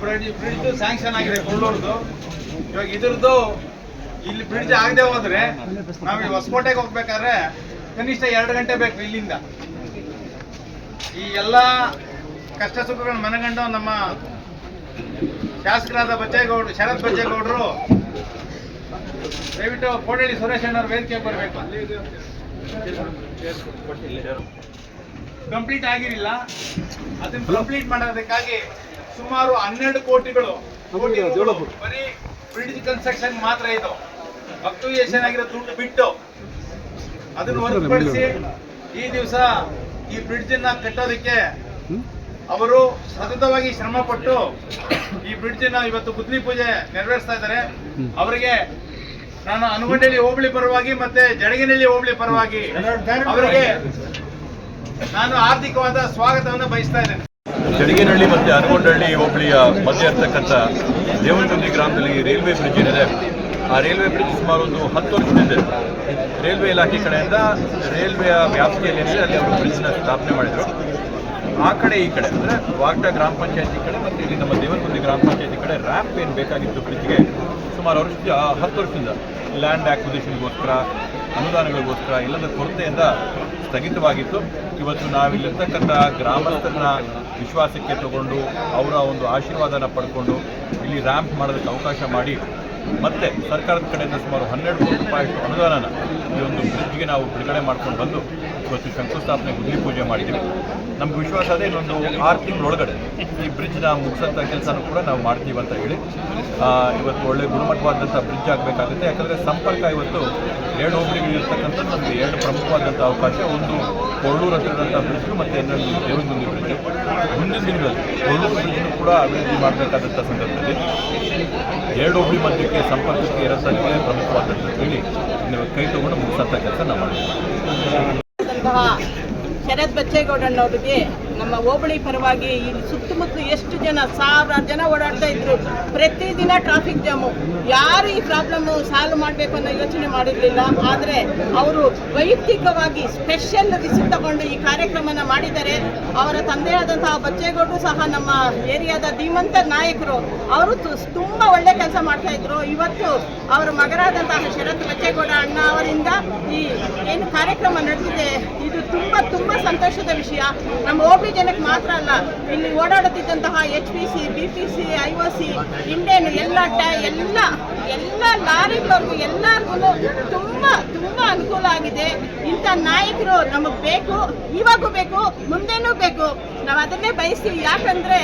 Bridge bridge sanction ಆಗಿದೆ ಕೊಳ್ಳೂರ್ದು. ಇವಾಗ ಇದ್ರದ್ದು ಇಲ್ಲಿ ಬ್ರಿಡ್ಜ್ ಆಗದೆ ಹೋದ್ರೆ ನಾವು ಹೊಸಕೋಟೆಗೆ ಹೋಗ್ಬೇಕಾದ್ರೆ ಕನಿಷ್ಠ ಎರಡು ಗಂಟೆ ಬೇಕು ಇಲ್ಲಿಂದ. ಈ ಎಲ್ಲ ಕಷ್ಟ ಸುಖಗಳನ್ನ ಮನಗಂಡು ನಮ್ಮ ಶಾಸಕರಾದ ಬಚ್ಚೇಗೌಡರು, ಶರತ್ ಬಚ್ಚೇಗೌಡರು ದಯವಿಟ್ಟು ಕೋಟಳ್ಳಿ ಸುರೇಶ್ ಅಣ್ಣವ್ರ ವೇದಿಕೆಗೆ ಬರಬೇಕು. ಕಂಪ್ಲೀಟ್ ಆಗಿರಲಿಲ್ಲ ಅದನ್ನು ಕಂಪ್ಲೀಟ್ ಮಾಡೋದಕ್ಕಾಗಿ ಸುಮಾರು ಹನ್ನೆರಡು ಕೋಟಿಗಳು. ಬರೀ ಬ್ರಿಡ್ಜ್ ಕನ್ಸ್ಟ್ರಕ್ಷನ್ ಮಾತ್ರ ಇದು. ಅಕ್ಟುಯೇಷನ್ ಆಗಿರೋ ದುಡ್ಡು ಬಿಟ್ಟು ಅದನ್ನು ಹೊರತುಪಡಿಸಿ ಈ ದಿವಸ ಈ ಬ್ರಿಡ್ಜ್ ಅನ್ನ ಕಟ್ಟೋದಕ್ಕೆ ಅವರು ಸತತವಾಗಿ ಶ್ರಮ ಪಟ್ಟು ಈ ಬ್ರಿಡ್ಜ್ನ ಇವತ್ತು ಬುದ್ಧಿ ಪೂಜೆ ನೆರವೇರಿಸ್ತಾ ಇದ್ದಾರೆ. ಅವರಿಗೆ ನಾನು ಅನುಗೊಂಡಳ್ಳಿ ಹೋಬಳಿ ಪರವಾಗಿ ಮತ್ತೆ ಜಡಗಿನಲ್ಲಿ ಹೋಬಳಿ ಪರವಾಗಿ ಅವರಿಗೆ ನಾನು ಆರ್ಥಿಕವಾದ ಸ್ವಾಗತವನ್ನು ಬಯಸ್ತಾ ಇದ್ದೇನೆ. ಜಡಗೇನಹಳ್ಳಿ ಮತ್ತು ಅನಗೊಂಡಹಳ್ಳಿ ಹೋಬಳಿಯ ಮಧ್ಯ ಇರ್ತಕ್ಕಂಥ ದೇವನಗುಂದಿ ಗ್ರಾಮದಲ್ಲಿ ರೈಲ್ವೆ ಬ್ರಿಡ್ಜ್ ಏನಿದೆ, ಆ ರೈಲ್ವೆ ಬ್ರಿಡ್ಜ್ ಸುಮಾರು ಒಂದು ಹತ್ತು ವರ್ಷದಿಂದ ರೈಲ್ವೆ ಇಲಾಖೆ ಕಡೆಯಿಂದ ರೈಲ್ವೆಯ ವ್ಯಾಪ್ತಿಯಲ್ಲಿ ಏನಿದೆ, ಅಲ್ಲಿ ಅವರು ಬ್ರಿಡ್ಜ್ನ ಸ್ಥಾಪನೆ ಮಾಡಿದರು. ಆ ಕಡೆ ಈ ಕಡೆ ಅಂದರೆ ವಾಗ್ಡ ಗ್ರಾಮ ಪಂಚಾಯತಿ ಕಡೆ ಮತ್ತು ಇಲ್ಲಿ ನಮ್ಮ ದೇವನಗುಂದಿ ಗ್ರಾಮ ಪಂಚಾಯತಿ ಕಡೆ ರ್ಯಾಂಪ್ ಏನು ಬೇಕಾಗಿತ್ತು ಬ್ರಿಡ್ಜ್ಗೆ ಸುಮಾರು ವರ್ಷ, ಹತ್ತು ವರ್ಷದಿಂದ ಲ್ಯಾಂಡ್ ಆಕ್ವಿಸಿಷನ್ಗೋಸ್ಕರ ಅನುದಾನಗಳಿಗೋಸ್ಕರ ಇಲ್ಲದ ಕೊರತೆಯಿಂದ ಸ್ಥಗಿತವಾಗಿತ್ತು. ಇವತ್ತು ನಾವಿಲ್ಲಿರ್ತಕ್ಕಂಥ ಗ್ರಾಮಸ್ಥರನ್ನ ವಿಶ್ವಾಸಕ್ಕೆ ತಗೊಂಡು ಅವರ ಒಂದು ಆಶೀರ್ವಾದನ ಪಡ್ಕೊಂಡು ಇಲ್ಲಿ ರ್ಯಾಂಪ್ ಮಾಡೋದಕ್ಕೆ ಅವಕಾಶ ಮಾಡಿ, ಮತ್ತೆ ಸರ್ಕಾರದ ಕಡೆಯಿಂದ ಸುಮಾರು ಹನ್ನೆರಡು ಕೋಟಿ ರೂಪಾಯಿ ಅನುದಾನನ ಈ ಒಂದು ಬ್ರಿಡ್ಜ್ಗೆ ನಾವು ಬಿಡುಗಡೆ ಮಾಡ್ಕೊಂಡು ಬಂದು ಇವತ್ತು ಶಂಕುಸ್ಥಾಪನೆ ಗುದ್ಲಿ ಪೂಜೆ ಮಾಡಿದ್ದೀವಿ ನಮ್ಗೆ ವಿಶ್ವಾಸ ಅದೇ ಇನ್ನೊಂದು ಆರು ತಿಂಗಳೊಳಗಡೆ ಈ ಬ್ರಿಡ್ಜ್ನ ಮುಗಿಸೋಂಥ ಕೆಲಸನೂ ಕೂಡ ನಾವು ಮಾಡ್ತೀವಿ ಅಂತ ಹೇಳಿ. ಇವತ್ತು ಒಳ್ಳೆ ಗುಣಮಟ್ಟವಾದಂಥ ಬ್ರಿಡ್ಜ್ ಆಗಬೇಕಾಗುತ್ತೆ. ಯಾಕಂದರೆ ಸಂಪರ್ಕ ಇವತ್ತು ಎರಡು ಹೋಬಳಿಗಳು ಇರ್ತಕ್ಕಂಥ ನಮಗೆ ಎರಡು ಪ್ರಮುಖವಾದಂಥ ಅವಕಾಶ. ಒಂದು ಕೊಳ್ಳೂರು ಹತ್ತಿರದಂಥ ಬ್ರಿಡ್ಜ್ ಮತ್ತು ಇನ್ನೊಂದು ದೇವನಗುಂದಿ ಬ್ರಿಡ್ಜ್ ಮುಂದಿನ ದಿನಗಳಲ್ಲಿ ಕೊರಳೂರು ಬ್ರಿಡ್ಜ್ನು ಕೂಡ ಅಭಿವೃದ್ಧಿ ಮಾಡಬೇಕಾದಂಥ ಸಂದರ್ಭದಲ್ಲಿ ಎರಡು ಹೋಬಳಿ ಮಧ್ಯಕ್ಕೆ ಸಂಪರ್ಕಕ್ಕೆ ಇರೋ ಪ್ರಮುಖವಾದಂಥ ಹೇಳಿ ಕೈ ತಗೊಂಡು ಮುಗಿಸೋಂಥ ಕೆಲಸ ನಾವು ಮಾಡ್ತೀವಿ. ಶರತ್ ಬಚ್ಚೇಗೌಡಣ್ಣವ್ರಿಗೆ ನಮ್ಮ ಹೋಬಳಿ ಪರವಾಗಿ ಇಲ್ಲಿ ಸುತ್ತಮುತ್ತಲು ಎಷ್ಟು ಜನ, ಸಾವಿರಾರು ಜನ ಓಡಾಡ್ತಾ ಇದ್ರು. ಪ್ರತಿದಿನ ಟ್ರಾಫಿಕ್ ಜಾಮು ಯಾರು ಈ ಪ್ರಾಬ್ಲಮ್ ಸಾಲ್ವ್ ಮಾಡಬೇಕು ಅನ್ನೋ ಯೋಚನೆ ಮಾಡಿರಲಿಲ್ಲ. ಆದರೆ ಅವರು ವೈಯಕ್ತಿಕವಾಗಿ ಸ್ಪೆಷಲ್ ರಿಸಿಪ್ಟ್ ತಗೊಂಡು ಈ ಕಾರ್ಯಕ್ರಮನ ಮಾಡಿದ್ದಾರೆ. ಅವರ ತಂದೆಯಾದಂತಹ ಬಚ್ಚೇಗೌಡರು ಸಹ ನಮ್ಮ ಏರಿಯಾದ ಧೀಮಂತ ನಾಯಕರು, ಅವರು ತುಂಬ ಒಳ್ಳೆ ಕೆಲಸ ಮಾಡ್ತಾ ಇದ್ರು. ಇವತ್ತು ಅವರ ಮಗರಾದಂತಹ ಶರತ್ ಬಚ್ಚೇಗೌಡ ಅಣ್ಣ ಅವರಿಂದ ಈ ಏನು ಕಾರ್ಯಕ್ರಮ ನಡೆದಿದೆ, ಇದು ತುಂಬ ತುಂಬ ಸಂತೋಷದ ವಿಷಯ. ನಮ್ಮ ಹೋಬಳಿ ಜನಕ್ಕೆ ಮಾತ್ರ ಅಲ್ಲ, ಇಲ್ಲಿ ಓಡಾಡುತ್ತಿದ್ದಂತಹ H P C B P C I O C Indian ಎಲ್ಲ ಎಲ್ಲ ಎಲ್ಲ ಲಾರಿಗಳವರೆಗೂ ಎಲ್ಲರಿಗೂ ತುಂಬಾ ತುಂಬಾ ಅನುಕೂಲ ಆಗಿದೆ. ಇಂಥ ನಾಯಕರು ನಮಗೆ ಬೇಕು, ಇವಾಗೂ ಬೇಕು, ಮುಂದೆನೂ ಬೇಕು. ನಾವು ಅದನ್ನೇ ಬಯಸ್ತೀವಿ. ಯಾಕಂದ್ರೆ